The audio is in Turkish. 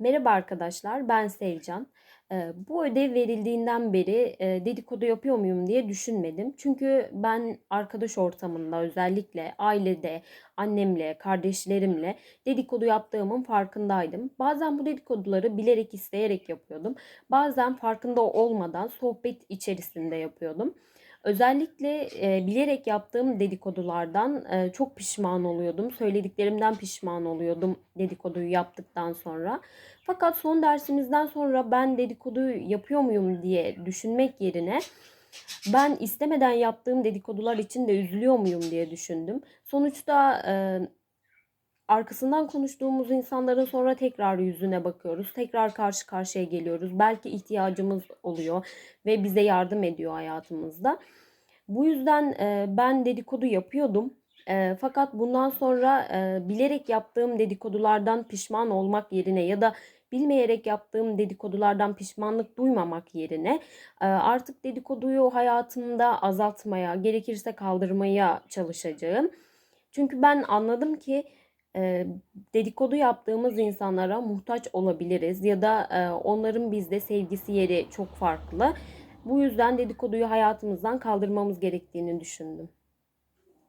Merhaba arkadaşlar, ben Sevcan. Eee, bu ödev verildiğinden beri eee, dedikodu yapıyor muyum diye düşünmedim. Çünkü ben arkadaş ortamında özellikle ailede, annemle, kardeşlerimle dedikodu yaptığımın farkındaydım. Bazen bu dedikoduları bilerek isteyerek yapıyordum. Bazen farkında olmadan sohbet içerisinde yapıyordum. Özellikle e, bilerek yaptığım dedikodulardan e, çok pişman oluyordum. Söylediklerimden pişman oluyordum dedikoduyu yaptıktan sonra. Fakat son dersimizden sonra ben dedikodu yapıyor muyum diye düşünmek yerine ben istemeden yaptığım dedikodular için de üzülüyor muyum diye düşündüm. Sonuçta e, arkasından konuştuğumuz insanların sonra tekrar yüzüne bakıyoruz. Tekrar karşı karşıya geliyoruz. Belki ihtiyacımız oluyor ve bize yardım ediyor hayatımızda. Bu yüzden e, ben dedikodu yapıyordum. E, fakat bundan sonra e, bilerek yaptığım dedikodulardan pişman olmak yerine ya da bilmeyerek yaptığım dedikodulardan pişmanlık duymamak yerine artık dedikoduyu hayatımda azaltmaya, gerekirse kaldırmaya çalışacağım. Çünkü ben anladım ki e, dedikodu yaptığımız insanlara muhtaç olabiliriz ya da e, onların bizde sevgisi yeri çok farklı. Bu yüzden dedikoduyu hayatımızdan kaldırmamız gerektiğini düşündüm.